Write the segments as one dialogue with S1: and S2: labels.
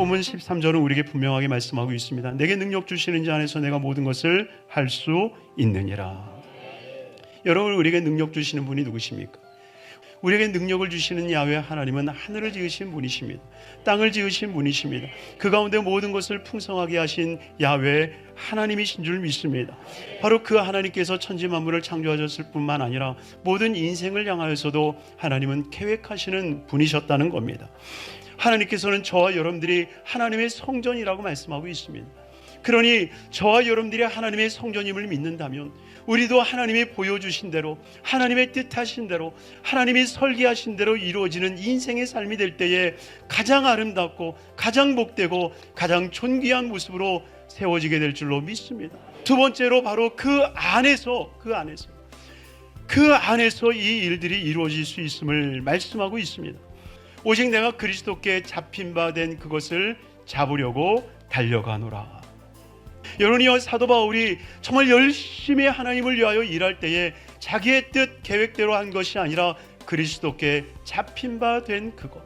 S1: 본문 13절은 우리에게 분명하게 말씀하고 있습니다. 내게 능력 주시는 자 안에서 내가 모든 것을 할 수 있느니라. 여러분 우리에게 능력 주시는 분이 누구십니까? 우리에게 능력을 주시는 야훼 하나님은 하늘을 지으신 분이십니다. 땅을 지으신 분이십니다. 그 가운데 모든 것을 풍성하게 하신 야훼 하나님이신 줄 믿습니다. 바로 그 하나님께서 천지 만물을 창조하셨을 뿐만 아니라 모든 인생을 향하여서도 하나님은 계획하시는 분이셨다는 겁니다. 하나님께서는 저와 여러분들이 하나님의 성전이라고 말씀하고 있습니다. 그러니 저와 여러분들이 하나님의 성전임을 믿는다면 우리도 하나님이 보여주신 대로 하나님의 뜻하신 대로 하나님이 설계하신 대로 이루어지는 인생의 삶이 될 때에 가장 아름답고 가장 복되고 가장 존귀한 모습으로 세워지게 될 줄로 믿습니다. 두 번째로 바로 그 안에서 그 안에서 그 안에서 이 일들이 이루어질 수 있음을 말씀하고 있습니다. 오직 내가 그리스도께 잡힌 바 된 그것을 잡으려고 달려가노라. 여러분이요 사도 바울이 정말 열심히 하나님을 위하여 일할 때에 자기의 뜻 계획대로 한 것이 아니라 그리스도께 잡힌 바 된 그것.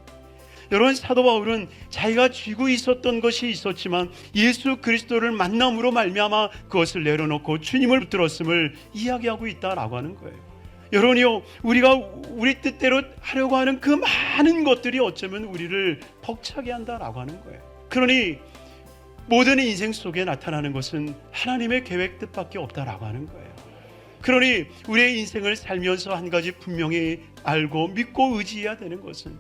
S1: 여러분 사도 바울은 자기가 쥐고 있었던 것이 있었지만 예수 그리스도를 만남으로 말미암아 그것을 내려놓고 주님을 붙들었음을 이야기하고 있다라고 하는 거예요. 여러분이요 우리가 우리 뜻대로 하려고 하는 그 많은 것들이 어쩌면 우리를 벅차게 한다라고 하는 거예요. 그러니 모든 인생 속에 나타나는 것은 하나님의 계획 뜻밖에 없다라고 하는 거예요. 그러니 우리의 인생을 살면서 한 가지 분명히 알고 믿고 의지해야 되는 것은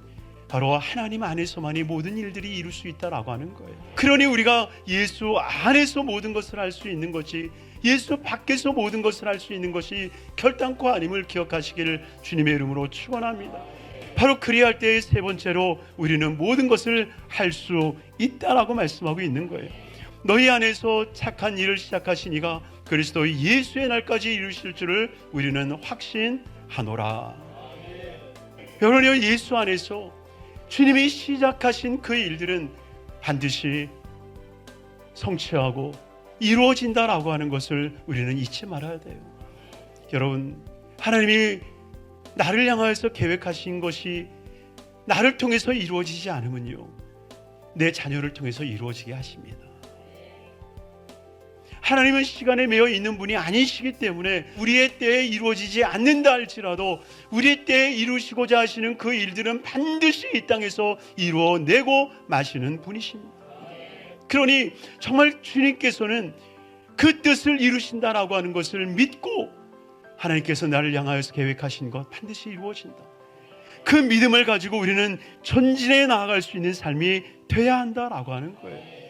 S1: 바로 하나님 안에서만이 모든 일들이 이룰 수 있다라고 하는 거예요. 그러니 우리가 예수 안에서 모든 것을 할 수 있는 것이 예수 밖에서 모든 것을 할 수 있는 것이 결단코 아님을 기억하시기를 주님의 이름으로 축원합니다. 바로 그리할 때의 세 번째로 우리는 모든 것을 할 수 있다라고 말씀하고 있는 거예요. 너희 안에서 착한 일을 시작하신 이가 그리스도 예수의 날까지 이루실 줄을 우리는 확신하노라. 여러분 예수 안에서 주님이 시작하신 그 일들은 반드시 성취하고 이루어진다라고 하는 것을 우리는 잊지 말아야 돼요. 여러분 하나님이 나를 향하여서 계획하신 것이 나를 통해서 이루어지지 않으면요. 내 자녀를 통해서 이루어지게 하십니다. 하나님은 시간에 매여 있는 분이 아니시기 때문에 우리의 때에 이루어지지 않는다 할지라도 우리의 때에 이루시고자 하시는 그 일들은 반드시 이 땅에서 이루어내고 마시는 분이십니다. 그러니 정말 주님께서는 그 뜻을 이루신다라고 하는 것을 믿고 하나님께서 나를 향하여서 계획하신 것 반드시 이루어진다. 그 믿음을 가지고 우리는 전진해 나아갈 수 있는 삶이 돼야 한다라고 하는 거예요.